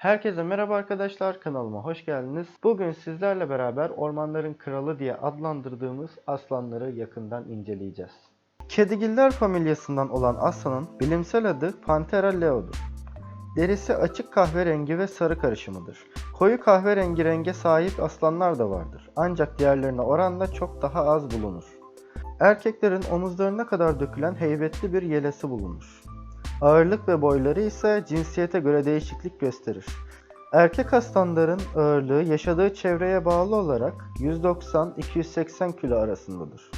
Herkese merhaba arkadaşlar kanalıma hoş geldiniz. Bugün sizlerle beraber ormanların kralı diye adlandırdığımız aslanları yakından inceleyeceğiz. Kedigiller familyasından olan aslanın bilimsel adı Panthera leo'dur. Derisi açık kahverengi ve sarı karışımıdır. Koyu kahverengi renge sahip aslanlar da vardır. Ancak diğerlerine oranla çok daha az bulunur. Erkeklerin omuzlarına kadar dökülen heybetli bir yelesi bulunur. Ağırlık ve boyları ise cinsiyete göre değişiklik gösterir. Erkek aslanların ağırlığı yaşadığı çevreye bağlı olarak 190-280 kilo arasındadır.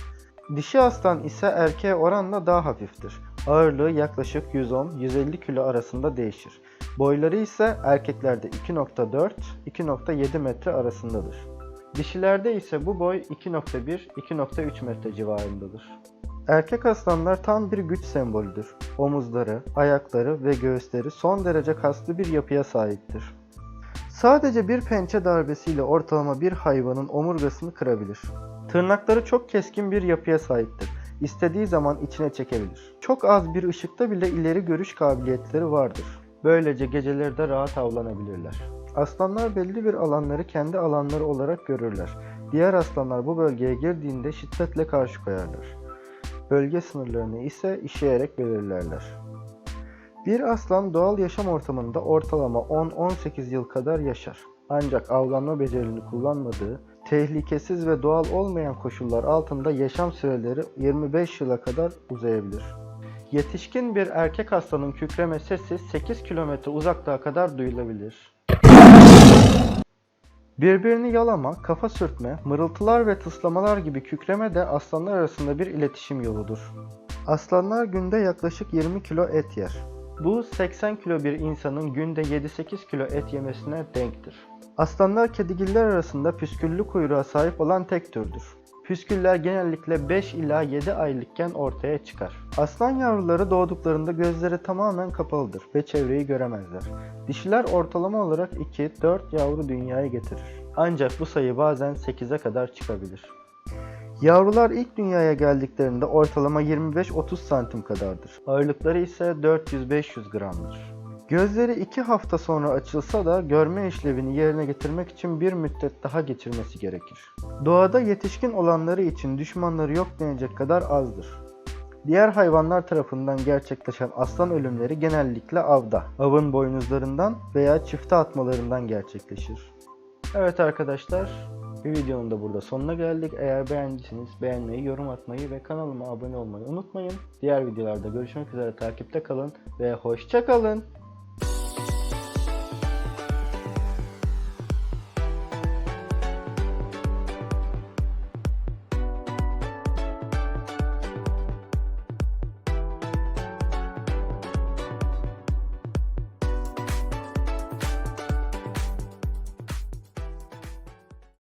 Dişi aslan ise erkeğe oranla daha hafiftir. Ağırlığı yaklaşık 110-150 kilo arasında değişir. Boyları ise erkeklerde 2.4-2.7 metre arasındadır. Dişilerde ise bu boy 2.1-2.3 metre civarındadır. Erkek aslanlar tam bir güç sembolüdür. Omuzları, ayakları ve göğüsleri son derece kaslı bir yapıya sahiptir. Sadece bir pençe darbesiyle ortalama bir hayvanın omurgasını kırabilir. Tırnakları çok keskin bir yapıya sahiptir. İstediği zaman içine çekebilir. Çok az bir ışıkta bile ileri görüş kabiliyetleri vardır. Böylece geceleri de rahat avlanabilirler. Aslanlar belli bir alanları kendi alanları olarak görürler. Diğer aslanlar bu bölgeye girdiğinde şiddetle karşı koyarlar. Bölge sınırlarını ise işeyerek belirlerler. Bir aslan doğal yaşam ortamında ortalama 10-18 yıl kadar yaşar. Ancak avlanma becerini kullanmadığı, tehlikesiz ve doğal olmayan koşullar altında yaşam süreleri 25 yıla kadar uzayabilir. Yetişkin bir erkek aslanın kükreme sesi 8 kilometre uzaklığa kadar duyulabilir. Birbirini yalama, kafa sürtme, mırıltılar ve tıslamalar gibi kükreme de aslanlar arasında bir iletişim yoludur. Aslanlar günde yaklaşık 20 kilo et yer. Bu 80 kilo bir insanın günde 7-8 kilo et yemesine denktir. Aslanlar kedigiller arasında püsküllü kuyruğa sahip olan tek türdür. Püsküller genellikle 5 ila 7 aylıkken ortaya çıkar. Aslan yavruları doğduklarında gözleri tamamen kapalıdır ve çevreyi göremezler. Dişiler ortalama olarak 2-4 yavru dünyaya getirir. Ancak bu sayı bazen 8'e kadar çıkabilir. Yavrular ilk dünyaya geldiklerinde ortalama 25-30 santim kadardır. Ağırlıkları ise 400-500 gramdır. Gözleri 2 hafta sonra açılsa da görme işlevini yerine getirmek için bir müddet daha geçirmesi gerekir. Doğada yetişkin olanları için düşmanları yok denecek kadar azdır. Diğer hayvanlar tarafından gerçekleşen aslan ölümleri genellikle avda, avın boynuzlarından veya çifte atmalarından gerçekleşir. Evet arkadaşlar, bir videonun da burada sonuna geldik. Eğer beğendiyseniz beğenmeyi, yorum atmayı ve kanalıma abone olmayı unutmayın. Diğer videolarda görüşmek üzere takipte kalın ve hoşça kalın.